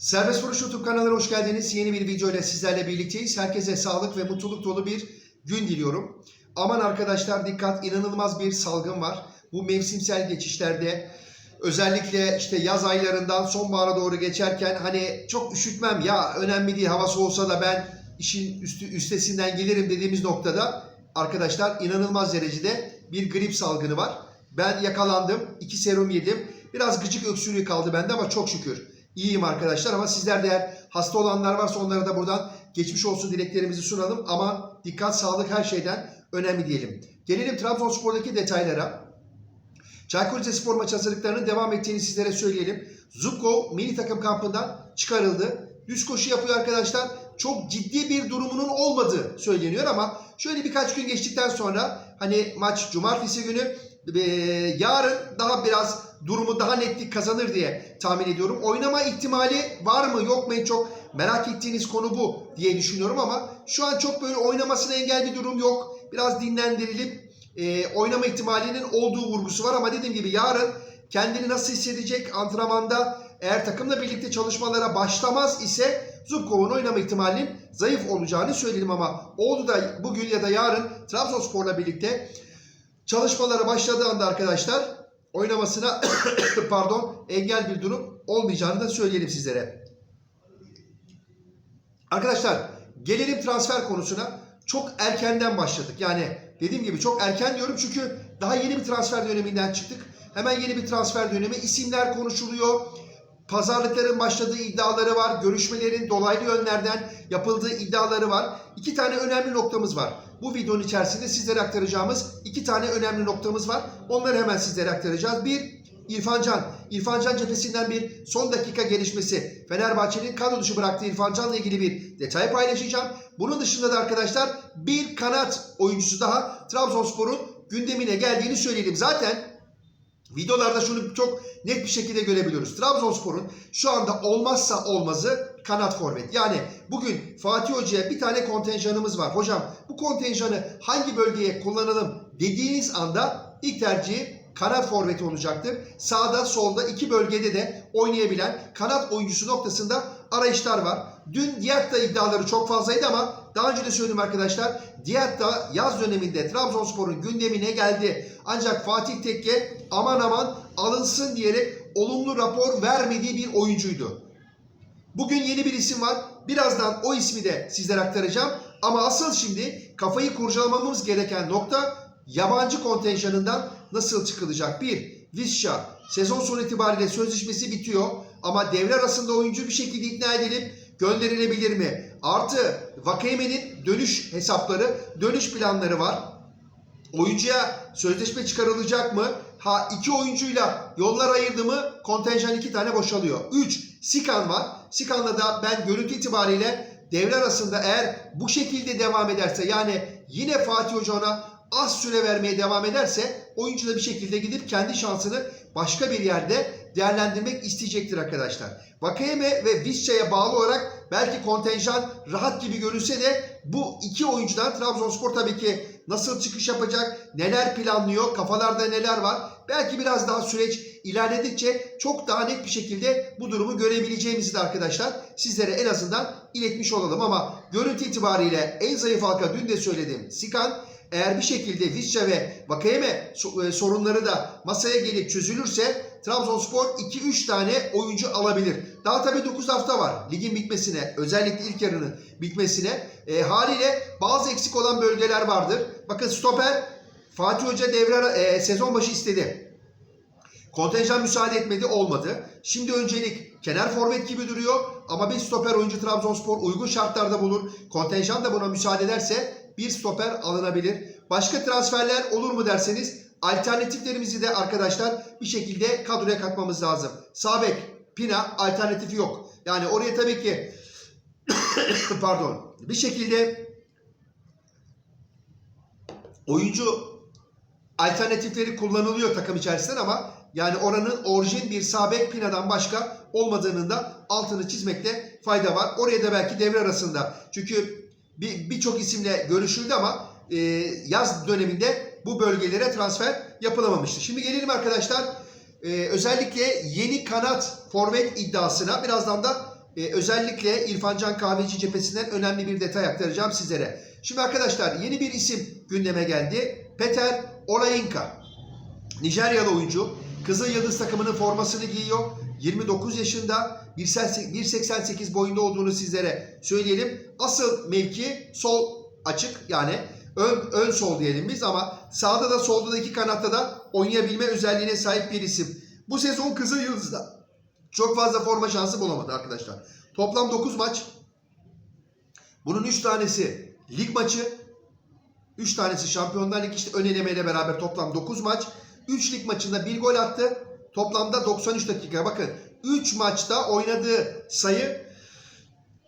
Serbest Vuruş YouTube kanalına hoş geldiniz. Yeni bir video ile sizlerle birlikteyiz. Herkese sağlık ve mutluluk dolu bir gün diliyorum. Aman arkadaşlar dikkat inanılmaz bir salgın var. Bu mevsimsel geçişlerde özellikle işte yaz aylarından sonbahara doğru geçerken hani çok üşütmem ya önemli değil havası olsa da ben işin üstü, üstesinden gelirim dediğimiz noktada arkadaşlar inanılmaz derecede bir grip salgını var. Ben yakalandım. iki serum yedim. Biraz gıcık öksürüğü kaldı bende ama çok şükür. İyiyim arkadaşlar ama sizler de eğer hasta olanlar varsa onlara da buradan geçmiş olsun dileklerimizi sunalım. Ama dikkat, sağlık her şeyden önemli diyelim. Gelelim Trabzonspor'daki detaylara. Çaykur Rizespor maç hazırlıklarının devam ettiğini sizlere söyleyelim. Zubkov milli takım kampından çıkarıldı. Düz koşu yapıyor arkadaşlar. Çok ciddi bir durumunun olmadığı söyleniyor ama şöyle birkaç gün geçtikten sonra hani maç cumartesi günü yarın daha biraz durumu daha netlik kazanır diye tahmin ediyorum. Oynama ihtimali var mı yok mu en çok merak ettiğiniz konu bu diye düşünüyorum ama şu an çok böyle oynamasına engel bir durum yok. Biraz dinlendirilip e, oynama ihtimalinin olduğu vurgusu var ama dediğim gibi yarın kendini nasıl hissedecek antrenmanda eğer takımla birlikte çalışmalara başlamaz ise Zubkov'un oynama ihtimalinin zayıf olacağını söyleyelim ama oldu da bugün ya da yarın Trabzonspor'la birlikte çalışmalara başladığı anda arkadaşlar oynamasına pardon engel bir durum olmayacağını da söyleyelim sizlere. Arkadaşlar gelelim transfer konusuna. Çok erkenden başladık. Yani dediğim gibi çok erken diyorum çünkü daha yeni bir transfer döneminden çıktık. Hemen yeni bir transfer dönemi. İsimler konuşuluyor. Pazarlıkların başladığı iddiaları var. Görüşmelerin dolaylı yönlerden yapıldığı iddiaları var. İki tane önemli noktamız var. Bu videonun içerisinde sizlere aktaracağımız iki tane önemli noktamız var. Onları hemen sizlere aktaracağız. Bir, İrfan Can. İrfan Can cephesinden bir son dakika gelişmesi. Fenerbahçe'nin kadro dışı bıraktığı İrfan Can'la ilgili bir detay paylaşacağım. Bunun dışında da arkadaşlar bir kanat oyuncusu daha Trabzonspor'un gündemine geldiğini söyleyelim. Zaten Videolarda şunu çok net bir şekilde görebiliyoruz. Trabzonspor'un şu anda olmazsa olmazı kanat forvet. Yani bugün Fatih Hoca'ya bir tane kontenjanımız var. Hocam bu kontenjanı hangi bölgeye kullanalım dediğiniz anda ilk tercihi kanat forveti olacaktır. Sağda solda iki bölgede de oynayabilen kanat oyuncusu noktasında arayışlar var. Dün Diatta iddiaları çok fazlaydı ama daha önce de söyledim arkadaşlar. Diatta yaz döneminde Trabzonspor'un gündemine geldi. Ancak Fatih Tekke aman aman alınsın diyerek olumlu rapor vermediği bir oyuncuydu. Bugün yeni bir isim var. Birazdan o ismi de sizlere aktaracağım. Ama asıl şimdi kafayı kurcalamamız gereken nokta yabancı kontenjanından nasıl çıkılacak? Bir, Visca sezon sonu itibariyle sözleşmesi bitiyor. Ama devre arasında oyuncu bir şekilde ikna edilip gönderilebilir mi? Artı Vakayeme'nin dönüş hesapları, dönüş planları var. Oyuncuya sözleşme çıkarılacak mı? Ha iki oyuncuyla yollar ayırdı mı kontenjan iki tane boşalıyor. Üç, Sikan var. Sikan'la da ben görüntü itibariyle devre arasında eğer bu şekilde devam ederse yani yine Fatih Hoca ona az süre vermeye devam ederse oyuncu da bir şekilde gidip kendi şansını başka bir yerde değerlendirmek isteyecektir arkadaşlar. Vakayeme ve Visca'ya bağlı olarak belki kontenjan rahat gibi görünse de bu iki oyuncudan Trabzonspor tabii ki nasıl çıkış yapacak, neler planlıyor, kafalarda neler var. Belki biraz daha süreç ilerledikçe çok daha net bir şekilde bu durumu görebileceğimizi de arkadaşlar sizlere en azından iletmiş olalım. Ama görüntü itibariyle en zayıf halka dün de söyledim. Sikan eğer bir şekilde Visca ve Vakayeme sorunları da masaya gelip çözülürse Trabzonspor 2-3 tane oyuncu alabilir. Daha tabii 9 hafta var ligin bitmesine, özellikle ilk yarının bitmesine. E, haliyle bazı eksik olan bölgeler vardır. Bakın stoper Fatih Hoca devre e, sezon başı istedi. Kontenjan müsaade etmedi olmadı. Şimdi öncelik kenar forvet gibi duruyor ama bir stoper oyuncu Trabzonspor uygun şartlarda bulur. Kontenjan da buna müsaade ederse bir stoper alınabilir. Başka transferler olur mu derseniz alternatiflerimizi de arkadaşlar bir şekilde kadroya katmamız lazım. Sabek, Pina alternatifi yok. Yani oraya tabii ki pardon bir şekilde oyuncu alternatifleri kullanılıyor takım içerisinden ama yani oranın orijin bir sabek Pina'dan başka olmadığının da altını çizmekte fayda var. Oraya da belki devre arasında çünkü birçok bir isimle görüşüldü ama e, yaz döneminde bu bölgelere transfer yapılamamıştı. Şimdi gelelim arkadaşlar e, özellikle yeni kanat forvet iddiasına birazdan da e, özellikle İrfancan Kahveci cephesinden önemli bir detay aktaracağım sizlere. Şimdi arkadaşlar yeni bir isim gündeme geldi. Peter Olayinka. Nijeryalı oyuncu. Kızıl Yıldız takımının formasını giyiyor. 29 yaşında 1.88 boyunda olduğunu sizlere söyleyelim. Asıl mevki sol açık yani ön, ön sol diyelim biz ama sağda da solda da iki kanatta da oynayabilme özelliğine sahip bir isim. Bu sezon Kızıl Yıldız'da çok fazla forma şansı bulamadı arkadaşlar. Toplam 9 maç. Bunun 3 tanesi lig maçı. 3 tanesi Şampiyonlar Ligi işte ön elemeyle beraber toplam 9 maç. 3 lig maçında 1 gol attı. Toplamda 93 dakika. Bakın 3 maçta oynadığı sayı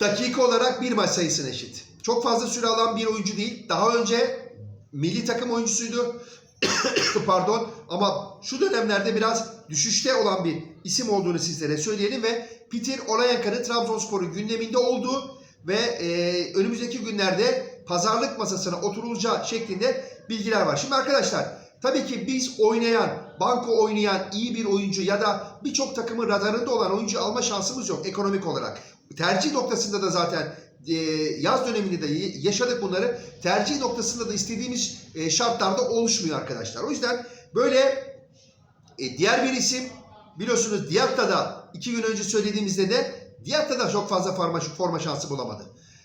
dakika olarak bir maç sayısına eşit. Çok fazla süre alan bir oyuncu değil. Daha önce milli takım oyuncusuydu. Pardon ama şu dönemlerde biraz düşüşte olan bir isim olduğunu sizlere söyleyelim ve Peter Olayanka'nın Trabzonspor'un gündeminde olduğu ve e, önümüzdeki günlerde pazarlık masasına oturulacağı şeklinde bilgiler var. Şimdi arkadaşlar tabii ki biz oynayan, banko oynayan iyi bir oyuncu ya da birçok takımın radarında olan oyuncu alma şansımız yok ekonomik olarak. Tercih noktasında da zaten e, yaz döneminde de yaşadık bunları. Tercih noktasında da istediğimiz e, şartlarda oluşmuyor arkadaşlar. O yüzden böyle e, diğer bir isim biliyorsunuz Diatta'da iki gün önce söylediğimizde de Diatta'da çok fazla forma, forma şansı bulamadı.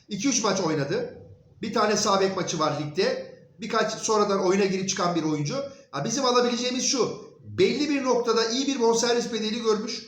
2-3 maç oynadı. Bir tane sağ maçı var ligde. Birkaç sonradan oyuna girip çıkan bir oyuncu. Bizim alabileceğimiz şu. Belli bir noktada iyi bir bonservis bedeli görmüş.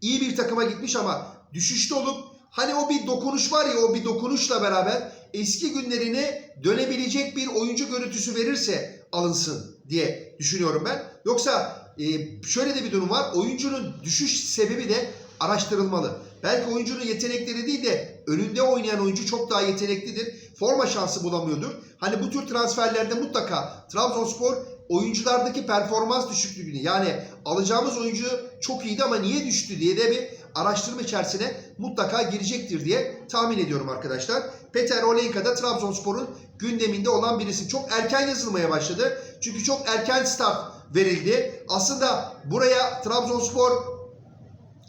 İyi bir takıma gitmiş ama düşüşte olup hani o bir dokunuş var ya o bir dokunuşla beraber eski günlerine dönebilecek bir oyuncu görüntüsü verirse alınsın diye düşünüyorum ben. Yoksa e, şöyle de bir durum var. Oyuncunun düşüş sebebi de araştırılmalı. Belki oyuncunun yetenekleri değil de önünde oynayan oyuncu çok daha yeteneklidir. Forma şansı bulamıyordur. Hani bu tür transferlerde mutlaka Trabzonspor oyunculardaki performans düşüklüğünü yani alacağımız oyuncu çok iyiydi ama niye düştü diye de bir araştırma içerisine mutlaka girecektir diye tahmin ediyorum arkadaşlar. Peter Oleyka da Trabzonspor'un gündeminde olan birisi. Çok erken yazılmaya başladı. Çünkü çok erken start verildi. Aslında buraya Trabzonspor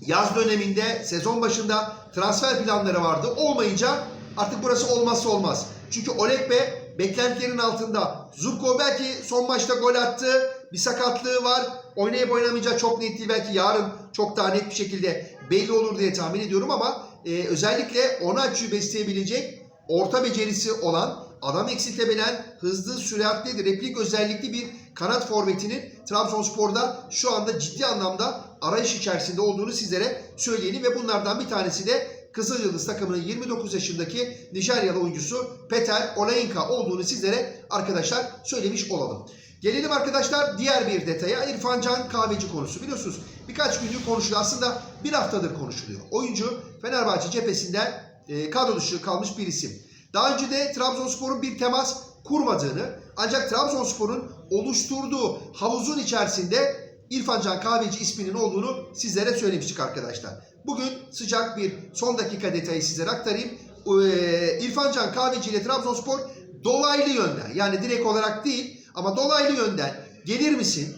yaz döneminde sezon başında transfer planları vardı. Olmayınca artık burası olmazsa olmaz. Çünkü Olekbe beklentilerin altında. Zubko belki son maçta gol attı. Bir sakatlığı var. Oynayıp oynamayacağı çok net değil. Belki yarın çok daha net bir şekilde belli olur diye tahmin ediyorum ama e, özellikle Onaçu'yu besleyebilecek orta becerisi olan adam eksiltebilen hızlı, süratli, replik özellikli bir kanat forvetinin Trabzonspor'da şu anda ciddi anlamda arayış içerisinde olduğunu sizlere söyleyelim ve bunlardan bir tanesi de Kızıl Yıldız takımının 29 yaşındaki Nijeryalı oyuncusu Peter Olayinka olduğunu sizlere arkadaşlar söylemiş olalım. Gelelim arkadaşlar diğer bir detaya İrfan Can Kahveci konusu. Biliyorsunuz birkaç gündür konuşuluyor. Aslında bir haftadır konuşuluyor. Oyuncu Fenerbahçe cephesinden e, kadro dışı kalmış bir isim. Daha önce de Trabzonspor'un bir temas kurmadığını ancak Trabzonspor'un oluşturduğu havuzun içerisinde İrfan Can Kahveci isminin olduğunu sizlere söylemiştik arkadaşlar. Bugün sıcak bir son dakika detayı sizlere aktarayım. Ee, İrfan Can Kahveci ile Trabzonspor dolaylı yönden yani direkt olarak değil ama dolaylı yönden gelir misin?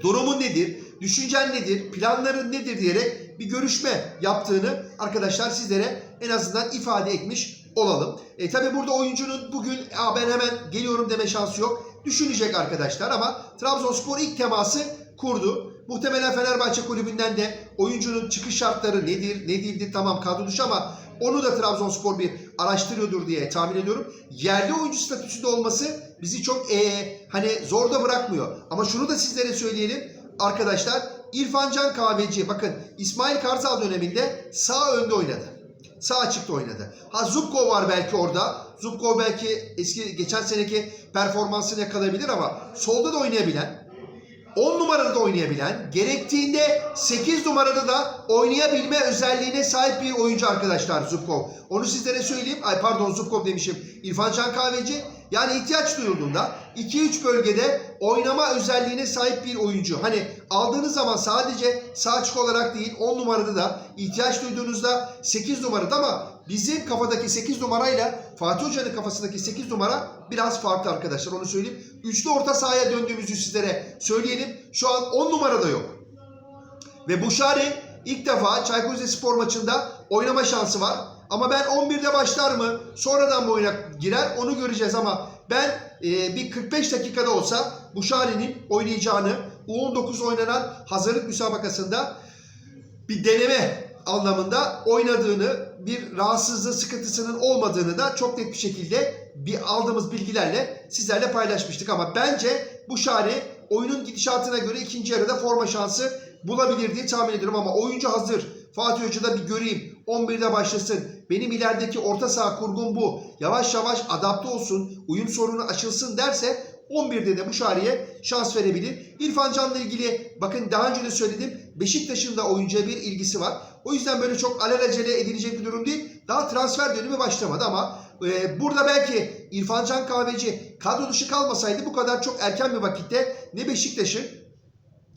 Durumun nedir? Düşüncen nedir? Planların nedir diyerek bir görüşme yaptığını arkadaşlar sizlere en azından ifade etmiş olalım. E tabi burada oyuncunun bugün ben hemen geliyorum deme şansı yok. Düşünecek arkadaşlar ama Trabzonspor ilk teması kurdu. Muhtemelen Fenerbahçe kulübünden de oyuncunun çıkış şartları nedir, ne değildir tamam kadro dışı ama onu da Trabzonspor bir araştırıyordur diye tahmin ediyorum. Yerli oyuncu statüsünde olması bizi çok ee, hani zorda bırakmıyor. Ama şunu da sizlere söyleyelim arkadaşlar. İrfan Can Kahveci bakın İsmail Kartal döneminde sağ önde oynadı. Sağ açıkta oynadı. Ha Zubko var belki orada. Zubko belki eski geçen seneki performansını yakalayabilir ama solda da oynayabilen 10 numarada da oynayabilen, gerektiğinde 8 numarada da oynayabilme özelliğine sahip bir oyuncu arkadaşlar Zubkov. Onu sizlere söyleyeyim. Ay pardon Zubkov demişim. İrfan Can Kahveci. Yani ihtiyaç duyulduğunda 2-3 bölgede oynama özelliğine sahip bir oyuncu. Hani aldığınız zaman sadece sağ açık olarak değil 10 numarada da ihtiyaç duyduğunuzda 8 numarada ama bizim kafadaki 8 numarayla Fatih Hoca'nın kafasındaki 8 numara biraz farklı arkadaşlar onu söyleyeyim. Üçlü orta sahaya döndüğümüzü sizlere söyleyelim. Şu an 10 numarada yok. Ve Buşari ilk defa Çaykur Rizespor maçında oynama şansı var. Ama ben 11'de başlar mı? Sonradan mı oyuna girer? Onu göreceğiz ama ben e, bir 45 dakikada olsa Buşari'nin oynayacağını U19 oynanan hazırlık müsabakasında bir deneme anlamında oynadığını, bir rahatsızlığı, sıkıntısının olmadığını da çok net bir şekilde bir aldığımız bilgilerle sizlerle paylaşmıştık. Ama bence bu Şari oyunun gidişatına göre ikinci yarıda forma şansı bulabilir diye tahmin ediyorum ama oyuncu hazır. Fatih Hoca'da bir göreyim. 11'de başlasın. Benim ilerideki orta saha kurgum bu. Yavaş yavaş adapte olsun. Uyum sorunu açılsın derse 11'de de bu Şari'ye şans verebilir. İrfan Can'la ilgili bakın daha önce de söyledim. Beşiktaş'ın da oyuncuya bir ilgisi var. O yüzden böyle çok alelacele edilecek bir durum değil. Daha transfer dönemi başlamadı ama e, burada belki İrfan Can Kahveci kadro dışı kalmasaydı bu kadar çok erken bir vakitte ne Beşiktaş'ın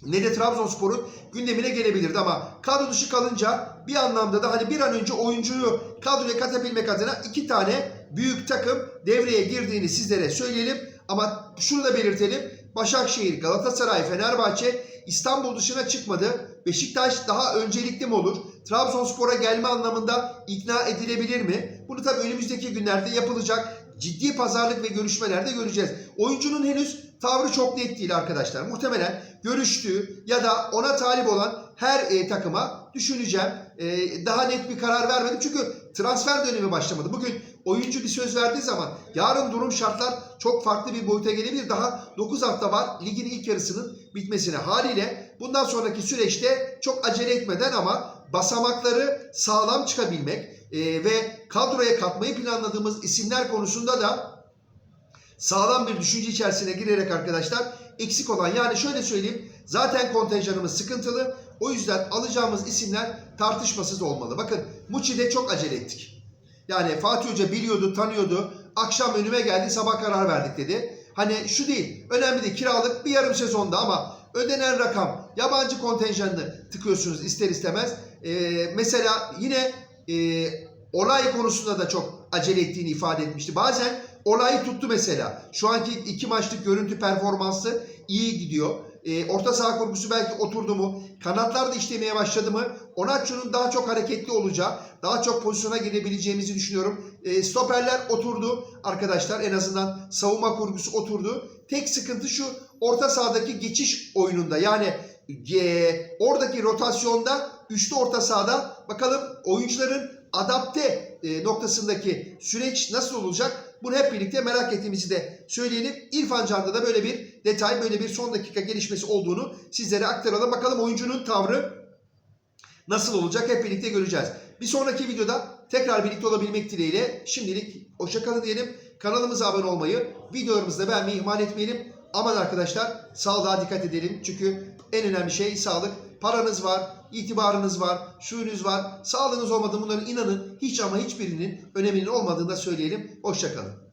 ne de Trabzonspor'un gündemine gelebilirdi ama kadro dışı kalınca bir anlamda da hani bir an önce oyuncuyu kadroya katabilmek adına iki tane büyük takım devreye girdiğini sizlere söyleyelim. Ama şunu da belirtelim. Başakşehir, Galatasaray, Fenerbahçe İstanbul dışına çıkmadı. Beşiktaş daha öncelikli mi olur? Trabzonspor'a gelme anlamında ikna edilebilir mi? Bunu tabii önümüzdeki günlerde yapılacak ciddi pazarlık ve görüşmelerde göreceğiz. Oyuncunun henüz tavrı çok net değil arkadaşlar. Muhtemelen görüştüğü ya da ona talip olan her e, takıma düşüneceğim. E, daha net bir karar vermedim. Çünkü transfer dönemi başlamadı. Bugün oyuncu bir söz verdiği zaman yarın durum şartlar çok farklı bir boyuta gelebilir. Daha 9 hafta var ligin ilk yarısının bitmesine. Haliyle bundan sonraki süreçte çok acele etmeden ama basamakları sağlam çıkabilmek e, ve kadroya katmayı planladığımız isimler konusunda da sağlam bir düşünce içerisine girerek arkadaşlar eksik olan yani şöyle söyleyeyim zaten kontenjanımız sıkıntılı o yüzden alacağımız isimler tartışmasız olmalı. Bakın Muçi'de çok acele ettik. Yani Fatih Hoca biliyordu, tanıyordu. Akşam önüme geldi, sabah karar verdik dedi. Hani şu değil, önemli değil. Kiralık bir yarım sezonda ama ödenen rakam, yabancı kontenjanını tıkıyorsunuz ister istemez. Ee, mesela yine e, olay konusunda da çok acele ettiğini ifade etmişti. Bazen olayı tuttu mesela. Şu anki iki maçlık görüntü performansı iyi gidiyor. E, orta saha kurgusu belki oturdu mu? Kanatlar da işlemeye başladı mı? Onaçu'nun daha çok hareketli olacağı, daha çok pozisyona girebileceğimizi düşünüyorum. E, stoperler oturdu arkadaşlar. En azından savunma kurgusu oturdu. Tek sıkıntı şu orta sahadaki geçiş oyununda. Yani e, oradaki rotasyonda üçlü orta sahada bakalım oyuncuların adapte e, noktasındaki süreç nasıl olacak? Bunu hep birlikte merak ettiğimizi de söyleyelim. İrfan Can'da da böyle bir detay, böyle bir son dakika gelişmesi olduğunu sizlere aktaralım. Bakalım oyuncunun tavrı nasıl olacak hep birlikte göreceğiz. Bir sonraki videoda tekrar birlikte olabilmek dileğiyle şimdilik hoşçakalın diyelim. Kanalımıza abone olmayı, videolarımızı da beğenmeyi ihmal etmeyelim. Aman arkadaşlar sağlığa dikkat edelim. Çünkü en önemli şey sağlık. Paranız var, itibarınız var, şuyunuz var. Sağlığınız olmadığı bunların inanın hiç ama hiçbirinin öneminin olmadığını da söyleyelim. Hoşçakalın.